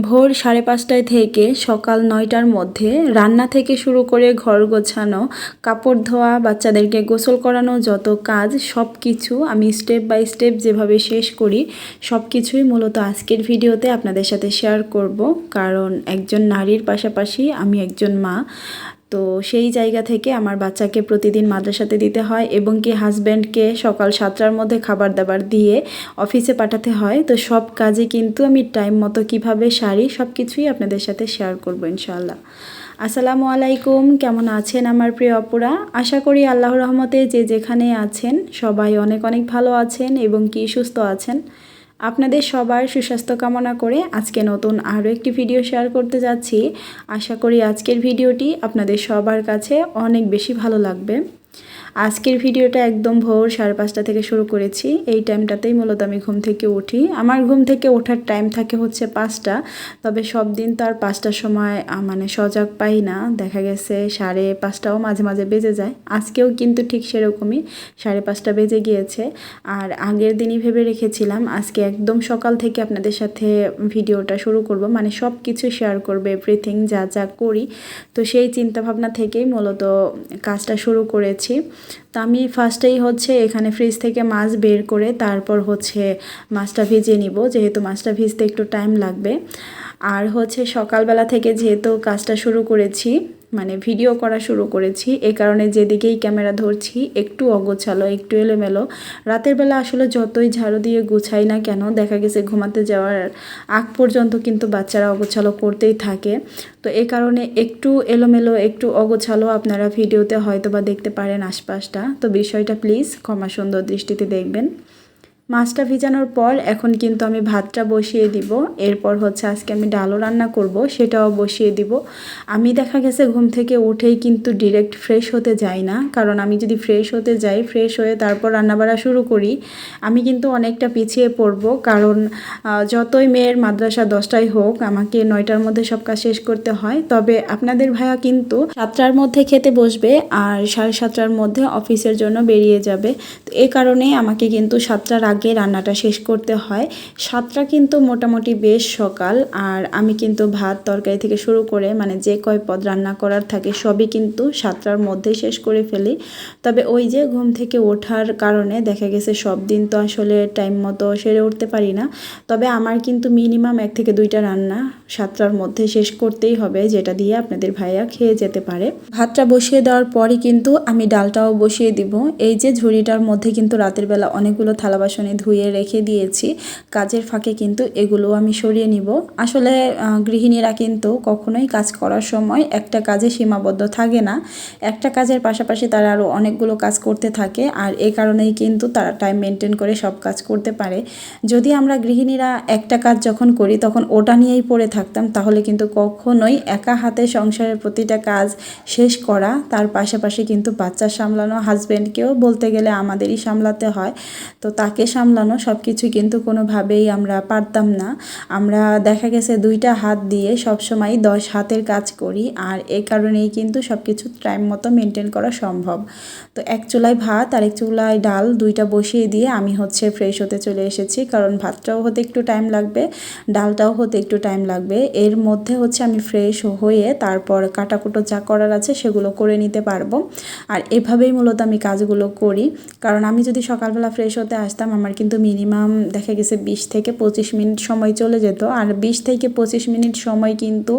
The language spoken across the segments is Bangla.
ভোর সাড়ে পাঁচটায় থেকে সকাল নয়টার মধ্যে রান্না থেকে শুরু করে ঘর গোছানো, কাপড় ধোয়া, বাচ্চাদেরকে গোসল করানো, যত কাজ, সব কিছু আমি স্টেপ বাই স্টেপ যেভাবে শেষ করি, সব কিছুই মূলত আজকের ভিডিওতে আপনাদের সাথে শেয়ার করব। কারণ একজন নারীর পাশাপাশি আমি একজন মা। তো সেই জায়গা থেকে আমার বাচ্চাকে প্রতিদিন মাদ্রাসাতে দিতে হয় এবং কি হাজব্যান্ডকে সকাল সাতটার মধ্যে খাবার দাবার দিয়ে অফিসে পাঠাতে হয়। তো সব কাজে কিন্তু আমি টাইম মতো কীভাবে সারি সব কিছুই আপনাদের সাথে শেয়ার করব ইনশাল্লাহ আসসালামু আলাইকুম, কেমন আছেন আমার প্রিয় অপুরা আশা করি আল্লাহর রহমতে যে যেখানে আছেন সবাই অনেক অনেক ভালো আছেন এবং কি সুস্থ আছেন। আপনাদের সবার সুস্বাস্থ্য কামনা করে আজকে নতুন আরও একটি ভিডিও শেয়ার করতে যাচ্ছি। আশা করি আজকের ভিডিওটি আপনাদের সবার কাছে অনেক বেশি ভালো লাগবে। আজকের ভিডিওটা একদম ভোর সাড়ে পাঁচটা থেকে শুরু করেছি। এই টাইমটাতেই মূলত আমি ঘুম থেকে উঠি। আমার ঘুম থেকে ওঠার টাইম থাকে হচ্ছে পাঁচটা, তবে সব দিন তো আর পাঁচটার সময় মানে সজাগ পাই না। দেখা গেছে সাড়ে পাঁচটাও মাঝে মাঝে বেজে যায়। আজকেও কিন্তু ঠিক সেরকমই সাড়ে পাঁচটা বেজে গিয়েছে। আর আগের দিনই ভেবে রেখেছিলাম, আজকে একদম সকাল থেকে আপনাদের সাথে ভিডিওটা শুরু করব। মানে সব কিছু শেয়ার করবে এভরিথিং যা যা করি। তো সেই চিন্তাভাবনা থেকেই মূলত কাজটা শুরু করেছি। তো আমি ফার্স্টেই হচ্ছে এখানে ফ্রিজ থেকে মাছ বের করে তারপর হচ্ছে মাছটা ভিজিয়ে নিব, যেহেতু মাছটা ভিজতে একটু টাইম লাগবে। আর হচ্ছে সকালবেলা থেকে যেহেতু কাজটা শুরু করেছি মানে ভিডিও করা শুরু করেছি। এ কারণে যেদিকেই ক্যামেরা ধরছি, একটু অগোছালো, একটু এলোমেলো। রাতের বেলা আসলে যতই ঝাড়ু দিয়ে গুছাই না কেন, দেখা গেছে ঘুমাতে যাওয়ার আগ পর্যন্ত কিন্তু বাচ্চারা অগোছালো করতেই থাকে। তো এই কারণে একটু এলোমেলো, একটু অগোছালো আপনারা ভিডিওতে হয়তো বা দেখতে পারেন আশপাশটা। তো বিষয়টা প্লিজ ক্ষমা সুন্দর দৃষ্টিতে দেখবেন। মাছটা ভিজানোর পর এখন কিন্তু আমি ভাতটা বসিয়ে দিব। এরপর হচ্ছে আজকে আমি ডালও রান্না করব, সেটাও বসিয়ে দিব। আমি দেখা গেছে ঘুম থেকে উঠেই কিন্তু ডিরেক্ট ফ্রেশ হতে যাই না, কারণ আমি যদি ফ্রেশ হতে যাই ফ্রেশ হয়ে তারপর রান্নাবাড়া শুরু করি, আমি কিন্তু অনেকটা পিছিয়ে পড়ব। কারণ যতই মেয়ের মাদ্রাসা দশটায় হোক, আমাকে নয়টার মধ্যে সব কাজ শেষ করতে হয়। তবে আপনাদের ভাইয়া কিন্তু সাতটার মধ্যে খেতে বসবে আর সাড়ে সাতটার মধ্যে অফিসের জন্য বেরিয়ে যাবে। তো এ কারণে আমাকে কিন্তু সাতটার আগে রান্নাটা শেষ করতে হয়। সাতটা কিন্তু মোটামুটি বেশ সকাল। আর আমি কিন্তু ভাত তরকারি থেকে শুরু করে মানে যে কয় পদ রান্না করার থাকে সবই কিন্তু সাতটার মধ্যে শেষ করে ফেলি। তবে ওই যে ঘুম থেকে ওঠার কারণে দেখা গেছে সব দিন তো আসলে টাইম মতো সেরে উঠতে পারি না। তবে আমার কিন্তু মিনিমাম এক থেকে দুইটা রান্না সাতটার মধ্যে শেষ করতেই হবে, যেটা দিয়ে আপনাদের ভাইয়া খেয়ে যেতে পারে। ভাতটা বসিয়ে দেওয়ার পরই কিন্তু আমি ডালটাও বসিয়ে দিব। এই যে ঝুড়িটার মধ্যে কিন্তু রাতের বেলা অনেকগুলো থালা বাসনে ধুয়ে রেখে দিয়েছি। কাজের ফাঁকে কিন্তু এগুলো আমি সরিয়ে নিব। আসলে গৃহিণীরা কিন্তু কখনোই কাজ করার সময় একটা কাজে সীমাবদ্ধ থাকে না। একটা কাজের পাশাপাশি তারা আরও অনেকগুলো কাজ করতে থাকে আর এ কারণেই কিন্তু তারা টাইম মেনটেন করে সব কাজ করতে পারে। যদি আমরা গৃহিণীরা একটা কাজ যখন করি, তখন ওটা নিয়েই পড়ে থাকতাম, তাহলে কিন্তু কখনোই একা হাতে সংসারের প্রতিটা কাজ শেষ করা, তার পাশাপাশি কিন্তু বাচ্চা সামলানো হাজব্যান্ডকেও বলতে গেলে আমাদেরই সামলাতে হয়। তো তাকে সামলানো সব কিছু কিন্তু কোনোভাবেই আমরা পারতাম না। আমরা দেখা গেছে দুইটা হাত দিয়ে সবসময় দশ হাতের কাজ করি আর এ কারণেই কিন্তু সব কিছু টাইম মতো মেনটেন করা সম্ভব। তো এক চুলায় ভাত আর এক চুলায় ডাল দুইটা বসিয়ে দিয়ে আমি হচ্ছে ফ্রেশ হতে চলে এসেছি। কারণ ভাতটাও হতে একটু টাইম লাগবে, ডালটাও হতে একটু টাইম লাগবে। এর মধ্যে হচ্ছে আমি ফ্রেশ হয়ে তারপর কাটাকুটো যা করার আছে সেগুলো করে নিতে পারব। আর এভাবেই মূলত আমি কাজগুলো করি। কারণ আমি যদি সকালবেলা ফ্রেশ হতে আসতাম আমার কিন্তু মিনিমাম দেখা গেছে বিশ থেকে পঁচিশ মিনিট সময় চলে যেত। আর বিশ থেকে পঁচিশ মিনিট সময় কিন্তু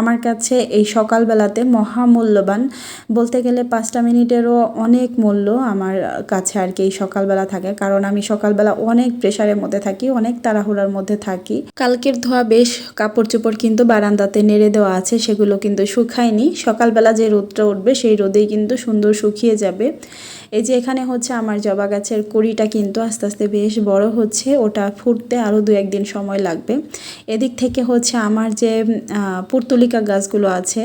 আমার কাছে এই সকালবেলাতে মহামূল্যবান। বলতে গেলে পাঁচটা মিনিটেরও অনেক মূল্য আমার কাছে আর কি এই সকালবেলা থাকে। কারণ আমি সকালবেলা অনেক প্রেশারের মধ্যে থাকি, অনেক তাড়াহুড়ার মধ্যে থাকি। কালকের ধোয়া বেশ কাপড় চোপড় কিন্তু বারান্দাতে নেড়ে দেওয়া আছে, সেগুলো কিন্তু শুকায়নি। সকালবেলা যে রোদটা উঠবে সেই রোদেই কিন্তু সুন্দর শুকিয়ে যাবে। এই যে এখানে হচ্ছে আমার জবা গাছের কুড়িটা কিন্তু আস্তে আস্তে বেশ বড় হচ্ছে, ওটা ফুটতে আরও দু একদিন সময় লাগবে। এদিক থেকে হচ্ছে আমার যে পুর্তলিকা গাছগুলো আছে,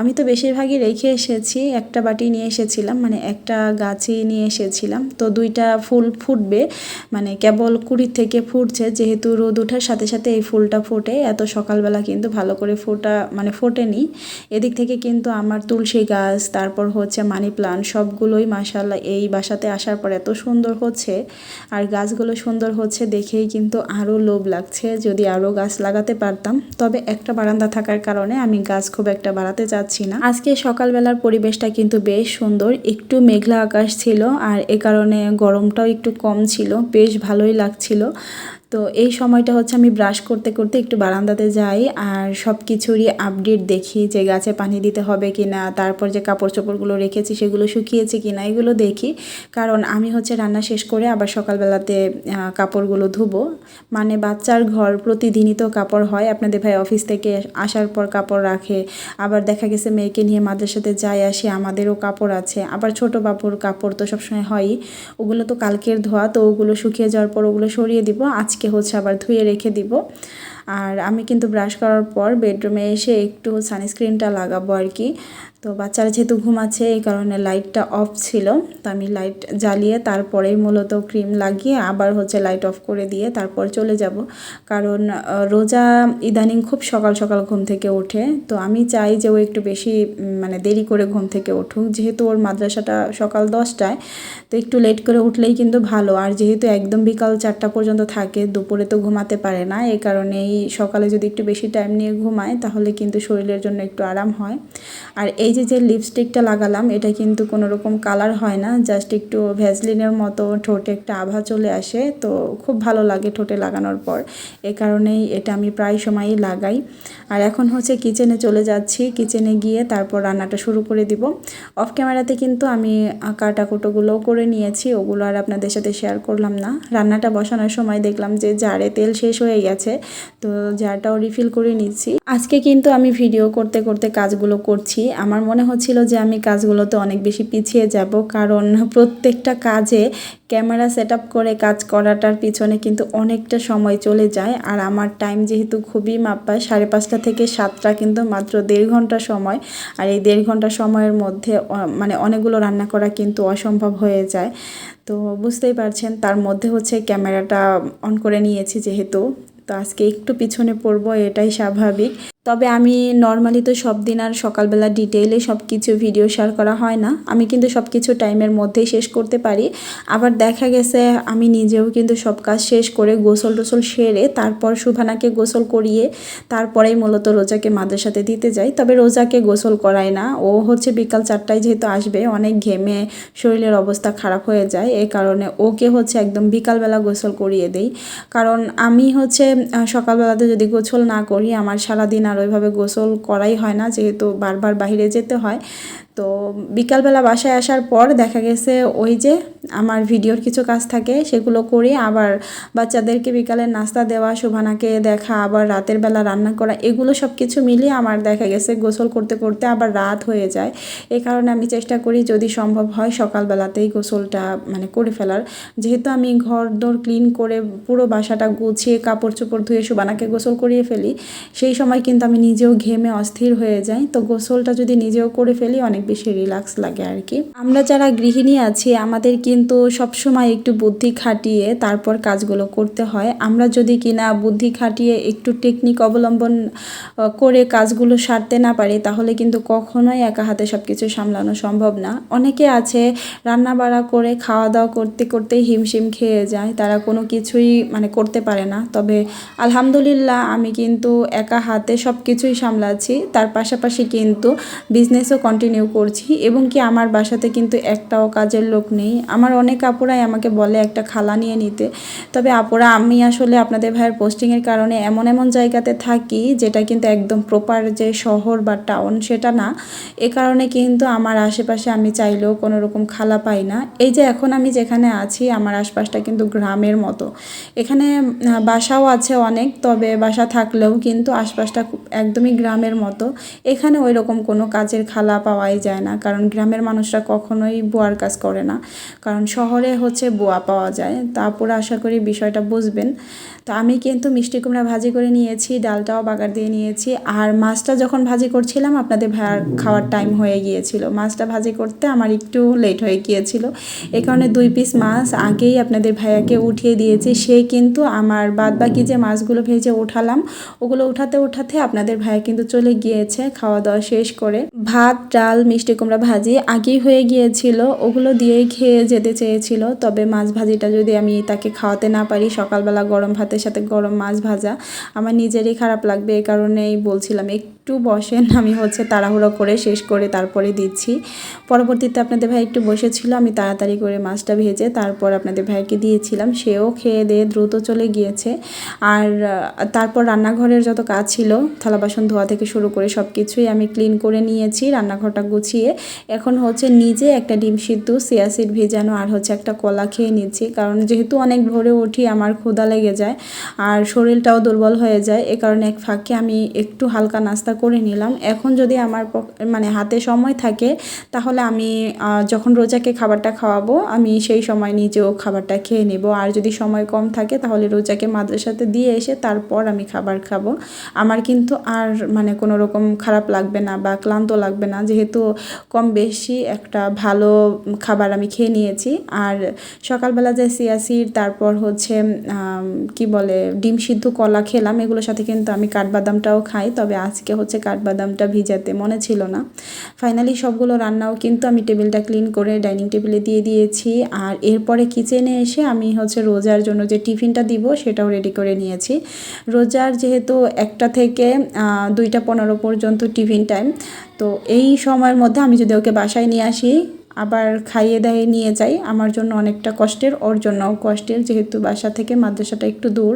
আমি তো বেশিরভাগই রেখে এসেছি, একটা বাটি নিয়ে এসেছিলাম মানে একটা গাছই নিয়ে এসেছিলাম। তো দুইটা ফুল ফুটবে মানে কেবল কুড়ি থেকে ফুটছে, যেহেতু রোদ ওঠার সাথে সাথে এই ফুলটা ফোটে, এত সকালবেলা কিন্তু ভালো করে ফোটা মানে ফোটেনি। এদিক থেকে কিন্তু আমার তুলসী গাছ, তারপর হচ্ছে মানি প্লান্ট, সবগুলোই মাসাল্লাহ এই বাসাতে আসার পর এত সুন্দর হচ্ছে আর গাছগুলো সুন্দর হচ্ছে দেখেই কিন্তু আরও লোভ লাগছে। যদি আরও গাছ লাগাতে পারতাম, তবে একটা বারান্দা থাকার কারণে আমি গাছ খুব একটা বাড়াতে চাচ্ছি না। আজকে সকালবেলার পরিবেশটা কিন্তু বেশ সুন্দর, একটু মেঘলা আকাশ ছিল আর এ কারণে গরমটাও একটু কম ছিল, বেশ ভালোই লাগছিল। তো এই সময়টা হচ্ছে আমি ব্রাশ করতে করতে একটু বারান্দাতে যাই আর সব কিছুরই আপডেট দেখি যে গাছে পানি দিতে হবে কি না তারপর যে কাপড় চোপড়গুলো রেখেছি সেগুলো শুকিয়েছে কি না এগুলো দেখি। কারণ আমি হচ্ছে রান্না শেষ করে আবার সকালবেলাতে কাপড়গুলো ধুবো। মানে বাচ্চার ঘর প্রতিদিনই তো কাপড় হয়। আপনাদের ভাই অফিস থেকে আসার পর কাপড় রাখে। আবার দেখা গেছে মেয়েকে নিয়ে মাদ্রাসাতে যাই আসি, আমাদেরও কাপড় আছে। আবার ছোট বাবুর কাপড় তো সবসময় হয়ই। ওগুলো তো কালকের ধোয়া, তো ওগুলো শুকিয়ে যাওয়ার পর ওগুলো সরিয়ে দিব। আজকে হচ্ছে আবার ধুয়ে রেখে দিব। আর আমি কিন্তু ব্রাশ করার পর বেডরুমে এসে একটু সানস্ক্রিনটা লাগাবো আর কি। তো বাচ্চারা যেহেতু ঘুমাচ্ছে এই কারণে লাইটটা অফ ছিল। তো আমি লাইট জ্বালিয়ে তারপরেই মূলত ক্রিম লাগিয়ে আবার হচ্ছে লাইট অফ করে দিয়ে তারপর চলে যাব। কারণ রোজা ইদানিং খুব সকাল সকাল ঘুম থেকে ওঠে। তো আমি চাই যে ও একটু বেশি মানে দেরি করে ঘুম থেকে উঠুক। যেহেতু ওর মাদ্রাসাটা সকাল দশটায়, তো একটু লেট করে উঠলেই কিন্তু ভালো। আর যেহেতু একদম বিকাল চারটা পর্যন্ত থাকে, দুপুরে তো ঘুমাতে পারে না। এই কারণেই সকালে যদি একটু বেশি টাইম নিয়ে ঘুমায়, তাহলে কিন্তু শরীরের জন্য একটু আরাম হয়। আর এই যে যে লিপস্টিকটা লাগালাম এটা কিন্তু কোনো রকম কালার হয় না জাস্ট একটু ভ্যাসলিনের মতো ঠোঁটে একটা আভা চলে আসে তো খুব ভালো লাগে ঠোঁটে লাগানোর পর। এ কারণেই এটা আমি প্রায় সময়ই লাগাই। আর এখন হচ্ছে কিচেনে চলে যাচ্ছি কিচেনে গিয়ে তারপর রান্নাটা শুরু করে দিব। অফ ক্যামেরাতে কিন্তু আমি আহ, কাটাকুটোগুলোও করে নিয়েছি ওগুলো আর আপনাদের সাথে শেয়ার করলাম না। রান্নাটা বসানোর সময় দেখলাম যে জারে তেল শেষ হয়ে গেছে তো জারটাও রিফিল করে নিচ্ছি। আজকে কিন্তু আমি ভিডিও করতে করতে কাজগুলো করছি। আমার মনে হচ্ছিল যে আমি কাজগুলোতে অনেক বেশি পিছিয়ে যাব, কারণ প্রত্যেকটা কাজে ক্যামেরা সেট করে কাজ করাটার পিছনে কিন্তু অনেকটা সময় চলে যায়। আর আমার টাইম যেহেতু খুবই মাপা সাড়ে পাঁচটা থেকে সাতটা কিন্তু মাত্র দেড় ঘণ্টা সময়। আর এই দেড় ঘণ্টা সময়ের মধ্যে মানে অনেকগুলো রান্না করা কিন্তু অসম্ভব হয়ে যায়। তো বুঝতেই পারছেন, তার মধ্যে হচ্ছে ক্যামেরাটা অন করে নিয়েছি যেহেতু। তো আজকে একটু পিছনে পড়ব, এটাই স্বাভাবিক। তবে আমি নর্মালি তো সব দিন আর সকালবেলা ডিটেইলে সব কিছু ভিডিও শেয়ার করা হয় না। আমি কিন্তু সব কিছু টাইমের মধ্যেই শেষ করতে পারি। আবার দেখা গেছে আমি নিজেও কিন্তু সব কাজ শেষ করে গোসল টোসল সেরে তারপর সুভানাকে গোসল করিয়ে তারপরেই মূলত রোজাকে মাদ্রাসাতে দিতে যাই। তবে রোজাকে গোসল করাই না। ও হচ্ছে বিকাল চারটায় যেহেতু আসবে, অনেক ঘেমে শরীরের অবস্থা খারাপ হয়ে যায়। এই কারণে ওকে হচ্ছে একদম বিকালবেলা গোসল করিয়ে দেই। কারণ আমি হচ্ছে সকালবেলাতে যদি গোসল না করি, আমার সারাদিন আর ওইভাবে গোসল করাই হয় না যেহেতু বারবার বাহিরে যেতে হয়। তো বিকালবেলা বাসায় আসার পর দেখা গেছে ওই যে আমার ভিডিওর কিছু কাজ থাকে, সেগুলো করি আবার বাচ্চাদেরকে বিকালে নাস্তা দেওয়া, শোভানাকে দেখা, আবার রাতের বেলা রান্না করা, এগুলো সব কিছু মিলিয়ে আমার দেখা গেছে গোসল করতে করতে আবার রাত হয়ে যায়। এই কারণে আমি চেষ্টা করি যদি সম্ভব হয় সকালবেলাতেই গোসলটা মানে করে ফেলার। যেহেতু আমি ঘর দোর ক্লিন করে পুরো বাসাটা গুছিয়ে কাপড় চোপড় ধুয়ে সুবানাকে গোসল করিয়ে ফেলি, সেই সময় কিন্তু আমি নিজেও ঘেমে অস্থির হয়ে যাই। তো গোসলটা যদি নিজেও করে ফেলি, অনেক বেশি রিল্যাক্স লাগে আর কি আমরা যারা গৃহিণী আছি, আমাদের কিন্তু সবসময় একটু বুদ্ধি খাটিয়ে তারপর কাজগুলো করতে হয়। আমরা যদি কিনা বুদ্ধি খাটিয়ে একটু টেকনিক অবলম্বন করে কাজগুলো সারতে না পারি, তাহলে কিন্তু কখনোই একা হাতে সব কিছু সামলানো সম্ভব না। অনেকে আছে রান্না বাড়া করে খাওয়া দাওয়া করতে করতেই হিমশিম খেয়ে যায়। তারা কোনো কিছুই মানে করতে পারে না। তবে আলহামদুলিল্লাহ আমি কিন্তু একা হাতে সব কিছুই সামলাচ্ছি। তার পাশাপাশি কিন্তু বিজনেসও কন্টিনিউ করছি এবং কি আমার বাসাতে কিন্তু একটাও কাজের লোক নেই। আমার অনেক আপুরাই আমাকে বলে একটা খালা নিয়ে নিতে। তবে আপুরা, আমি আসলে আপনাদের ভাইয়ের পোস্টিংয়ের কারণে এমন এমন জায়গাতে থাকি যেটা কিন্তু একদম প্রপার যে শহর বা টাউন সেটা না। এ কারণে কিন্তু আমার আশেপাশে আমি চাইলেও কোনো রকম খালা পাই না। এই যে এখন আমি যেখানে আছি, আমার আশপাশটা কিন্তু গ্রামের মতো। এখানে বাসাও আছে অনেক, তবে বাসা থাকলেও কিন্তু আশপাশটা একদমই গ্রামের মতো। এখানে ওই রকম কোনো কাজের খালা পাওয়াই যায় না। কারণ গ্রামের মানুষরা কখনোই বোয়ার কাজ করে না। কারণ শহরে হচ্ছে বোয়া পাওয়া যায়। তারপরে আশা করি বিষয়টা বুঝবেন। তো আমি কিন্তু মিষ্টি কুমড়া ভাজি করে নিয়েছি, ডালটাও বাগার দিয়ে নিয়েছি। আর মাছটা যখন ভাজি করছিলাম, আপনাদের খাওয়ার টাইম হয়ে গিয়েছিল। মাছটা ভাজি করতে আমার একটু লেট হয়ে গিয়েছিল। এ কারণে দুই পিস মাছ আগেই আপনাদের ভাইয়াকে উঠিয়ে দিয়েছি। সে কিন্তু আমার বাদ বাকি যে মাছগুলো ভেজে উঠালাম ওগুলো উঠাতে উঠাতে আপনাদের ভাইয়া কিন্তু চলে গিয়েছে খাওয়া দাওয়া শেষ করে। ভাত, ডাল, মিষ্টি কুমড়া ভাজি আগেই হয়ে গিয়েছিল, ওগুলো দিয়েই খেয়ে যেতে চেয়েছিল। তবে মাছ ভাজিটা যদি আমি তাকে খাওয়াতে না পারি, সকালবেলা গরম ভাতের সাথে গরম মাছ ভাজা। আমার নিজেরই খারাপ লাগবে এই কারণেই বলছিলাম একটু বসেন, আমি হচ্ছে তাড়াহুড়ো করে শেষ করে তারপরে দিচ্ছি। পরবর্তীতে আপনাদের ভাই একটু বসেছিল, আমি তাড়াতাড়ি করে মাছটা ভেজে তারপর আপনাদের ভাইকে দিয়েছিলাম, সেও খেয়ে দিয়ে দ্রুত চলে গিয়েছে। আর তারপর রান্নাঘরের যত কাজ ছিল, থালা বাসন ধোয়া থেকে শুরু করে সব কিছুই আমি ক্লিন করে নিয়েছি, রান্নাঘরটা গুছিয়ে। এখন হচ্ছে নিজে একটা ডিম সিদ্ধ সিয়াসিড ভেজানো আর হচ্ছে একটা কলা খেয়ে নিচ্ছি, কারণ যেহেতু অনেক ভোরে উঠি আমার ক্ষুধা লেগে যায় আর শরীরটাও দুর্বল হয়ে যায়, এ কারণে এক ফাঁকে আমি একটু হালকা নাস্তা করে নিলাম। এখন যদি আমার মানে হাতে সময় থাকে, তাহলে আমি যখন রোজাকে খাবারটা খাওয়াবো, আমি সেই সময় নিজেও খাবারটা খেয়ে নেব। আর যদি সময় কম থাকে, তাহলে রোজাকে মাদ্রাসাতে দিয়ে এসে তারপর আমি খাবার খাব। আমার কিন্তু আর মানে কোনো রকম খারাপ লাগবে না বা ক্লান্ত লাগবে না। যেহেতু কম বেশি একটা ভালো খাবার আমি খেয়ে নিয়েছি। আর সকালবেলা যে সিয়াসির তারপর হচ্ছে কি বলে, ডিম সিদ্ধ কলা খেলাম, এগুলোর সাথে কিন্তু আমি কাঠবাদামটাও খাই। তবে আজকে হচ্ছে কাঠবাদামটা ভিজাতে, মনে ছিল না। ফাইনালি সবগুলো রান্নাও কিন্তু আমি টেবিলটা ক্লিন করে ডাইনিং টেবিলে দিয়ে দিয়েছি। আর এরপরে কিচেনে এসে আমি হচ্ছে রোজার জন্য যে টিফিনটা দিব, সেটাও রেডি করে নিয়েছি। রোজার যেহেতু একটা থেকে দুইটা পনেরো পর্যন্ত টিফিন টাইম তো এই সময়ের মধ্যে আমি যদি ওকে বাসায় নিয়ে আসি আবার খাইয়ে দাইয়ে নিয়ে যাই। আমার জন্য অনেকটা কষ্টের, ওর জন্য কষ্টের, যেহেতু বাসা থেকে মাদ্রাসাটা একটু দূর।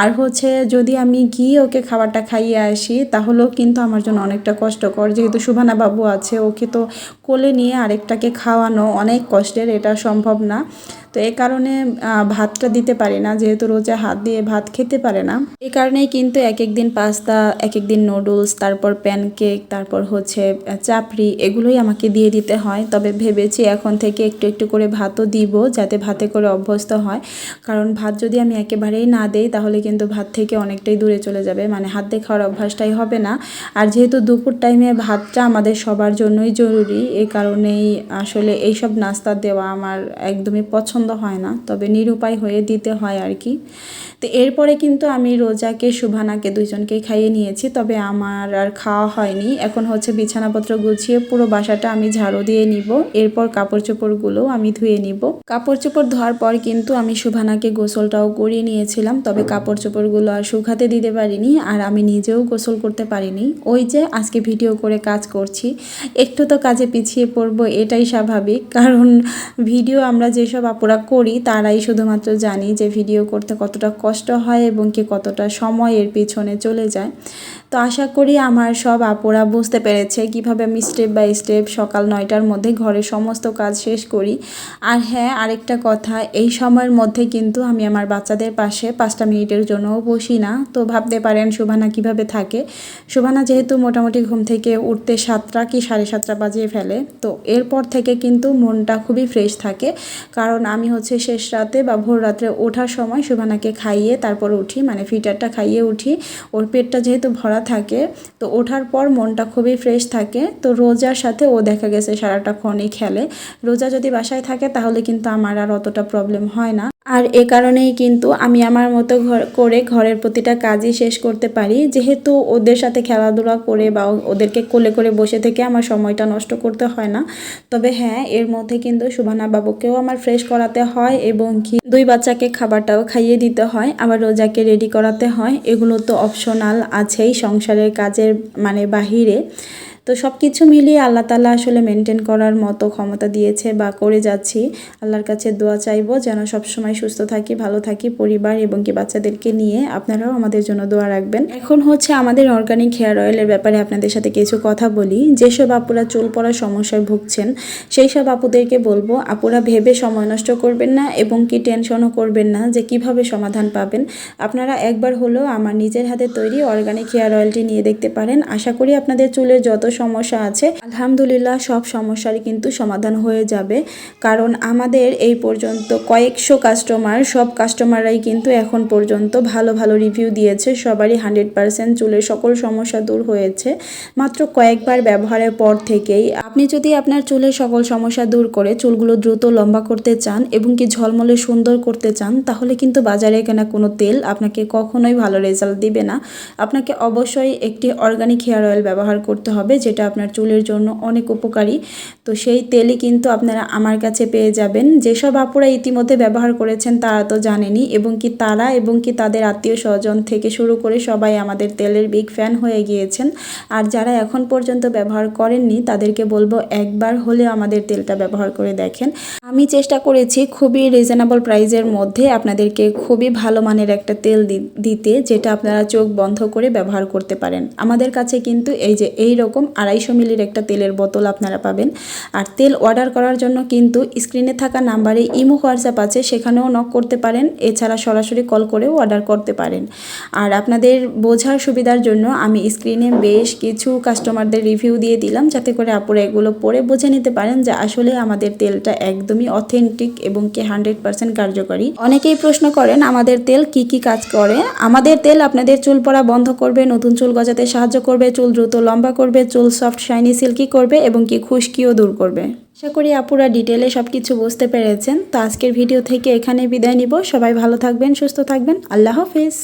আর হচ্ছে যদি আমি গিয়ে ওকে খাবারটা খাইয়ে আসি, তাহলেও কিন্তু আমার জন্য অনেকটা কষ্টকর। যেহেতু সুভানা বাবু আছে, ওকে তো কোলে নিয়ে আরেকটাকে খাওয়ানো অনেক কষ্টের, এটা সম্ভব না। তো এই কারণে ভাতটা দিতে পারি না, যেহেতু রোজা হাত দিয়ে ভাত খেতে পারে না। এই কারণেই কিন্তু এক এক দিন পাস্তা এক এক দিন নুডলস তারপর প্যানকেক তারপর হচ্ছে চাপড়ি, এগুলোই আমাকে দিয়ে দিতে হয়। তবে ভেবেছি এখন থেকে একটু একটু করে ভাতও দিব, যাতে ভাতে করে অভ্যস্ত হয়। কারণ ভাত যদি আমি একেবারেই না দেই, তাহলে কিন্তু ভাত থেকে অনেকটাই দূরে চলে যাবে। মানে হাত দিয়ে খাওয়ার অভ্যাসটাই হবে না। আর যেহেতু দুপুর টাইমে ভাতটা আমাদের সবার জন্যই জরুরি এই কারণেই আসলে এইসব নাস্তা দেওয়া আমার একদমই পছন্দ হয় না, তবে নিরুপায় হয়ে দিতে হয় আর কি। তো এরপরে কিন্তু আমি রোজাকে শুভানাকে দুইজনকেই খাইয়ে নিয়েছি, তবে আমার আর খাওয়া হয়নি। এখন হচ্ছে বিছানাপত্র গুছিয়ে পুরো বাসাটা আমি ঝাড়ু দিয়ে নিব, এরপর কাপড় চোপড়গুলো আমি ধুয়ে নিব। কাপড় চোপড় ধোয়ার পর কিন্তু আমি শুভানাকে গোসলটাও করিয়ে নিয়েছিলাম, তবে কাপড় চোপড়গুলো আর শুকাতে দিতে পারিনি, আর আমি নিজেও গোসল করতে পারিনি। ওই যে আজকে ভিডিও করে কাজ করছি, একটু তো কাজে পিছিয়ে পড়ব এটাই স্বাভাবিক, কারণ ভিডিও আমরা যেসব আপুরা করি, তারাই শুধুমাত্র জানি যে ভিডিও করতে কতটা কষ্ট হয় এবং কি কতটা সময় এর পিছনে চলে যায়। তো আশা করি আমার সব আপুরা বুঝতে পেরেছে কীভাবে আমি স্টেপ বাই স্টেপ সকাল নয়টার মধ্যে ঘরের সমস্ত কাজ শেষ করি। আর হ্যাঁ আরেকটা কথা, এই সময়ের মধ্যে কিন্তু আমি আমার বাচ্চাদের পাশে পাঁচটা মিনিটের জন্যও বসি না। তো ভাবতে পারেন শোভানা কীভাবে থাকে। শোভানা যেহেতু মোটামুটি ঘুম থেকে উঠতে সাতটা কি সাড়ে সাতটা বাজিয়ে ফেলে, তো এরপর থেকে কিন্তু মনটা খুবই ফ্রেশ থাকে। কারণ আমি হচ্ছে শেষ রাতে বা ভোর রাত্রে ওঠার সময় শোভানাকে খাইয়ে তারপর উঠি মানে ফিটারটা খাইয়ে উঠি। ওর পেটটা যেহেতু ভরা থাকে, তো ওঠার পর মনটা খুবই ফ্রেশ থাকে। তো রোজার সাথে ও দেখা গেছে সারাটাক্ষণই খেলে। রোজা যদি বাসায় থাকে তাহলে কিন্তু আমার আর অতটা প্রবলেম হয় না। আর এ কারণেই কিন্তু আমি আমার মতো ঘর, করে ঘরের প্রতিটা কাজই শেষ করতে পারি। যেহেতু ওদের সাথে খেলাধুলা করে বা ওদেরকে কোলে করে বসে থেকে আমার সময়টা নষ্ট করতে হয় না। তবে হ্যাঁ এর মধ্যে কিন্তু সুবানা বাবুকেও আমার ফ্রেশ করাতে হয় এবং কি দুই বাচ্চাকে খাবারটাও খাইয়ে দিতে হয়, আবার রোজাকে রেডি করাতে হয়। এগুলো তো অপশনাল আছেই সংসারের কাজের মানে বাহিরে। তো সব কিছু মিলিয়ে আল্লাহ তালা আসলে মেনটেন করার মতো ক্ষমতা দিয়েছে বা করে যাচ্ছি। আল্লাহর কাছে দোয়া চাইব যেন সবসময় সুস্থ থাকি, ভালো থাকি পরিবার এবং কি বাচ্চাদেরকে নিয়ে। আপনারাও আমাদের জন্য দোয়া রাখবেন। এখন হচ্ছে আমাদের অর্গানিক হেয়ার অয়েলের ব্যাপারে আপনাদের সাথে কিছু কথা বলি। যেসব আপুরা চুল পড়ার সমস্যায় ভুগছেন সেই সব আপুদেরকে বলব, আপুরা ভেবে সময় নষ্ট করবেন না এবং কি টেনশনও করবেন না যে কীভাবে সমাধান পাবেন। আপনারা একবার হলেও আমার নিজের হাতে তৈরি অর্গানিক হেয়ার অয়েলটি নিয়ে দেখতে পারেন। আশা করি আপনাদের চুলের যত সমস্যা আছে, আলহামদুলিল্লাহ সব সমস্যারই কিন্তু সমাধান হয়ে যাবে। কারণ আমাদের এই পর্যন্ত কয়েকশো কাস্টমার সব কাস্টমাররাই কিন্তু এখন পর্যন্ত ভালো ভালো রিভিউ দিয়েছে। সবারই হান্ড্রেড পার্সেন্ট চুলের সকল সমস্যা দূর হয়েছে। মাত্র কয়েকবার ব্যবহারের পর থেকেই আপনি যদি আপনার চুলের সকল সমস্যা দূর করে চুলগুলো দ্রুত লম্বা করতে চান এবং কি ঝলমলে সুন্দর করতে চান, তাহলে কিন্তু বাজারে কেনা কোনো তেল আপনাকে কখনোই ভালো রেজাল্ট দিবে না। আপনাকে অবশ্যই একটি অর্গানিক হেয়ার অয়েল ব্যবহার করতে হবে যেটা আপনার চুলের জন্য অনেক উপকারী। তো সেই তেলই কিন্তু আপনারা আমার কাছে পেয়ে যাবেন। যেসব আপুরা ইতিমধ্যে ব্যবহার করেছেন তারা তো জানেনই। এবং কি তারা এবং কি তাদের আত্মীয় স্বজন থেকে শুরু করে সবাই আমাদের তেলের বিগ ফ্যান হয়ে গিয়েছেন। আর যারা এখন পর্যন্ত ব্যবহার করেননি, তাদেরকে বলব একবার হলেও আমাদের তেলটা ব্যবহার করে দেখেন। আমি চেষ্টা করেছি খুবই রিজনেবল প্রাইজের মধ্যে আপনাদেরকে খুবই ভালো মানের একটা তেল দিতে, যেটা আপনারা চোখ বন্ধ করে ব্যবহার করতে পারেন। আমাদের কাছে কিন্তু এই যে, এই রকম আড়াইশো মিলির একটা তেলের বোতল আপনারা পাবেন। আর তেল অর্ডার করার জন্য কিন্তু স্ক্রিনে থাকা নাম্বারে ইমো, হোয়াটসঅ্যাপ আছে, সেখানেও নক করতে পারেন। এছাড়া সরাসরি কল করেও অর্ডার করতে পারেন। আর আপনাদের বোঝার সুবিধার জন্য আমি স্ক্রিনে বেশ কিছু কাস্টমারদের রিভিউ দিয়ে দিলাম, যাতে করে আপুরা এগুলো পরে বুঝে নিতে পারেন যে আসলে আমাদের তেলটা একদমই অথেন্টিক এবং কি হান্ড্রেড পার্সেন্ট কার্যকরী। অনেকেই প্রশ্ন করেন, আমাদের তেল কি কি কাজ করে? আমাদের তেল আপনাদের চুল পড়া বন্ধ করবে, নতুন চুল গজাতে সাহায্য করবে, চুল দ্রুত লম্বা করবে চুল সফট শাইনি সিল্কি করবে এবং কি খুশকিও দূর করবে। আশা করি আপুরা ডিটেলে সব কিছু বুঝতে পেরেছেন। তো আজকের ভিডিও থেকে এখানে বিদায় নিব। সবাই ভালো থাকবেন, সুস্থ থাকবেন। আল্লাহ হাফিজ।